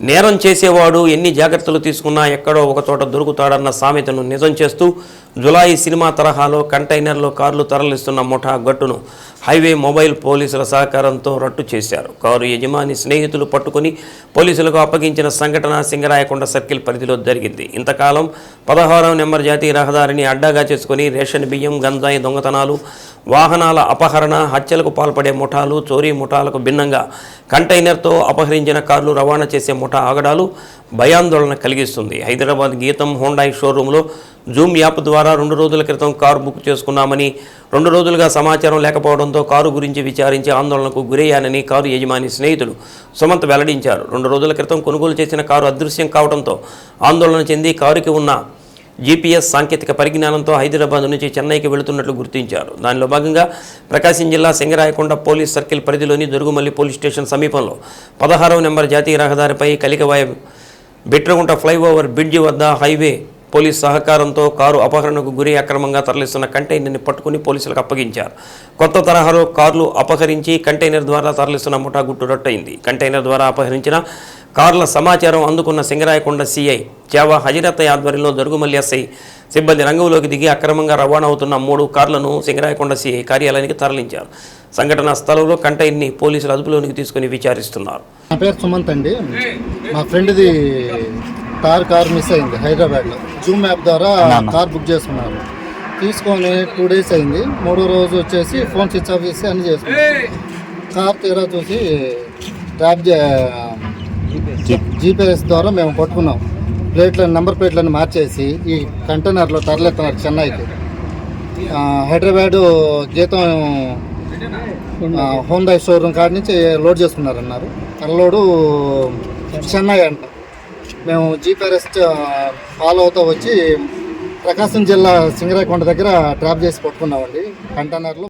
నేరం చేసేవాడు ఎన్ని జాగ్రత్తలు తీసుకున్నా ఎక్కడో ఒక చోట దొరుకుతాడన్న సామెతను నిజం చేస్తూ జులాయి సినిమా తరహాలో కంటైనర్లో కార్లు తరలిస్తున్న ముఠా గట్టును హైవే మొబైల్ పోలీసుల సహకారంతో రట్టు చేశారు. కారు యజమాని స్నేహితులు పట్టుకుని పోలీసులకు అప్పగించిన సంఘటన సింగరాయకొండ సర్కిల్ పరిధిలో జరిగింది. ఇంతకాలం పదహారవ నెంబర్ జాతీయ రహదారిని అడ్డాగా చేసుకుని రేషన్ బియ్యం గంజాయి దొంగతనాలు వాహనాల అపహరణ హత్యలకు పాల్పడే ముఠాలు చోరీ ముఠాలకు భిన్నంగా కంటైనర్తో అపహరించిన కార్లు రవాణా చేసే ముఠా ఆగడాలు భయాందోళన కలిగిస్తుంది. హైదరాబాద్ గీతం హోండాయ్ షోరూంలో జూమ్ యాప్ ద్వారా రెండు రోజుల క్రితం కారు బుక్ చేసుకున్నామని రెండు రోజులుగా సమాచారం లేకపోవడంతో కారు గురించి విచారించి ఆందోళనకు గురయ్యానని కారు యజమాని స్నేహితుడు సుమంత్ వెల్లడించారు. రెండు రోజుల క్రితం కొనుగోలు చేసిన కారు అదృశ్యం కావడంతో ఆందోళన చెంది కారుకి ఉన్న జీపీఎస్ సాంకేతిక పరిజ్ఞానంతో హైదరాబాద్ నుంచి చెన్నైకి వెళుతున్నట్లు గుర్తించారు. దానిలో భాగంగా ప్రకాశం జిల్లా సింగరాయకొండ పోలీస్ సర్కిల్ పరిధిలోని దొరుగుమల్లి పోలీస్ స్టేషన్ సమీపంలో పదహారవ నెంబర్ జాతీయ రహదారిపై కలికవాయ బిట్రగుంట ఫ్లైఓవర్ బ్రిడ్జి వద్ద హైవే పోలీస్ సహకారంతో కారు అపహరణకు గురి అక్రమంగా తరలిస్తున్న కంటైనర్ని పట్టుకుని పోలీసులకు అప్పగించారు. కొత్త తరహాలో కార్లు అపహరించి కంటైనర్ ద్వారా తరలిస్తున్న ముఠా గుట్టు కంటైనర్ ద్వారా అపహరించిన కార్ల సమాచారం అందుకున్న సింగరాయకొండ సిఐ చేవా హజరత్ ఆధ్వర్యంలో దొరుగుమల్లి ఎస్ఐ సిబ్బంది రంగంలోకి దిగి అక్రమంగా రవాణా అవుతున్న మూడు కార్లను సింగరాయకొండ సిఐ కార్యాలయానికి తరలించారు. సంఘటనా స్థలంలో కంటైన్ని పోలీసులు అదుపులోనికి తీసుకుని విచారిస్తున్నారు. నా పేరు సుమంత్ అండి. మా ఫ్రెండ్ది కార్ కార్ మిస్ అయింది హైదరాబాద్లో. జూమ్ యాప్ ద్వారా కార్ బుక్ చేసుకున్నారు. తీసుకొని టూ డేస్ అయింది. మూడో రోజు వచ్చేసి ఫోన్ స్విచ్ ఆఫ్ చేసి అన్ని చేసుకున్నాం. కార్ తీరా చూసి ట్రాప్ జీపీఎస్ ద్వారా మేము పట్టుకున్నాం. ప్లేట్లను నెంబర్ ప్లేట్లను మార్చేసి ఈ కంటైనర్లో తరలిస్తున్నారు చెన్నైకి. హైదరాబాదు గీతం హోండా షోరూమ్ కాడ నుంచి లోడ్ చేసుకున్నారన్నారు. అన్లోడు చెన్నై అంట. మేము జీపీఆర్ఎస్ ఫాలో అవుతూ వచ్చి ప్రకాశం జిల్లా సింగరాయకొండ దగ్గర ట్రాప్ చేసి పట్టుకున్నామండి. కంటైనర్లు.